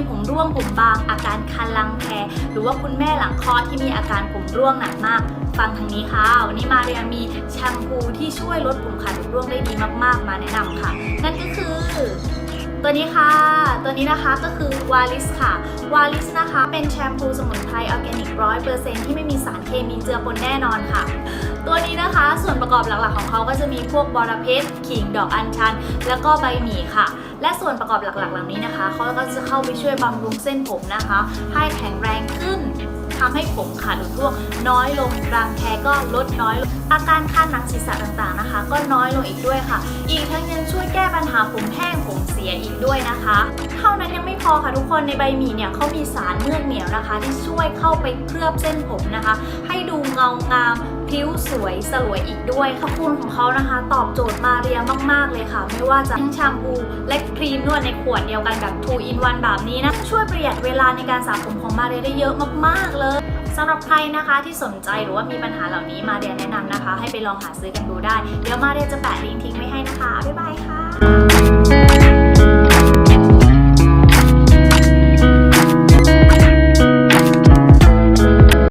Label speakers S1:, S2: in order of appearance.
S1: ีผมร่วงผมบาง อาการคันรังแพรหรือว่าคุณแม่หลังคลอดที่มีอาการผมร่วงหนักมาก ฟังทางนี้ค่ะ วันนี้มาเรียมีแชมพูที่ช่วยลดผมขันผมร่วงได้ดีมากๆ มาแนะนำค่ะ นั่นก็คือตัวนี้ค่ะ ตัวนี้นะคะก็คือวาลิสค่ะ วาลิสนะคะ เป็นแชมพูสมุนไพรออร์แกนิกร้อยเปอร์เซ็นที่ไม่มีสารเคมีเจือปนแน่นอนค่ะ ตัวนี้นะคะส่วน ประกอบหลักๆของเขาก็จะมีพวกบอระเพ็ดขิงดอกอัญชัน แล้วก็ใบหมี่ค่ะ และส่วนประกอบหลักๆ เหล่านี้นะคะเขาก็จะเข้าไปช่วยบำรุงเส้นผมนะคะ ให้แข็งแรงขึ้นทำให้ผมขาดหลุดร่วงน้อยลงรังแคก็ลดน้อยลงอาการคันหนังศีรษะต่างๆนะคะ ก็น้อยลงอีกด้วยค่ะ อีกทั้งยังช่วยแก้ปัญหาผมแห้งผมเสียอีกด้วยนะคะ เท่า อค่ะทุกคนในใบหมี่เนี่ยเขามีสารเมือกเหนียวนะคะ ที่ช่วยเข้าไปเคลือบเส้นผมนะคะ ให้ดูเงางามผิวสวยสลวยอีกด้วยขอบคุณของเขานะคะ ตอบโจทย์มาเรียมาก ๆ เลยค่ะ ไม่ว่าจะทั้งแชมพูและครีมนวดในขวดเดียวกันแบบ 2 in 1 แบบนี้นะ ช่วยประหยัดเวลาในการสระผมของมาเรียได้เยอะมาก ๆ เลยสำหรับใครนะคะที่สนใจหรือว่ามีปัญหาเหล่านี้มาเรียแนะนำนะคะ ให้ไปลองหาซื้อกันดูได้ เดี๋ยวมาเรียจะแปะลิงก์ทิ้งไว้ให้นะคะบ๊ายบายค่ะ